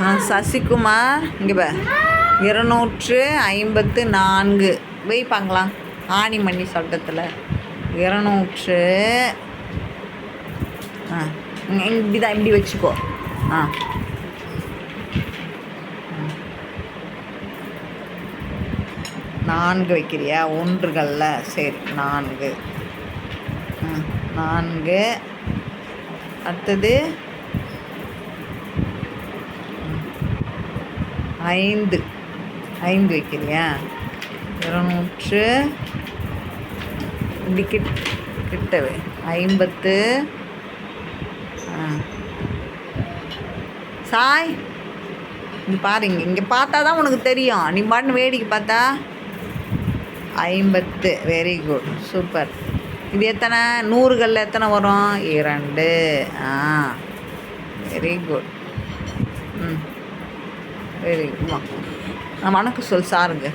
ஆ, சசிகுமார் இங்கே பா இருநூற்று ஐம்பத்து நான்கு. வைப்பாங்களா ஆணிமணி சட்டத்தில். இருநூற்று ஆ இப்படி தான் இப்படி வச்சுக்கோ. ஆ. நான்கு வைக்கிறியா? ஒன்றுகளில். சரி நான்கு. ஆ நான்கு. அடுத்தது ஐந்து. ஐந்து வைக்கிறியா? இருநூற்று இப்படி கிட் கிட்டவே. ஐம்பத்து ஆ. சாய் இங்கே பாருங்க இங்கே இங்கே பார்த்தா தான் உனக்கு தெரியும். நீ பாட்டு வேடிக்கை பார்த்தா? ஐம்பத்து. வெரி குட் சூப்பர் இது எத்தனை? நூறுகளில் எத்தனை வரும்? இரண்டு. ஆ. Very good hmm. Very good வணக்கம் சொல் சாருங்க.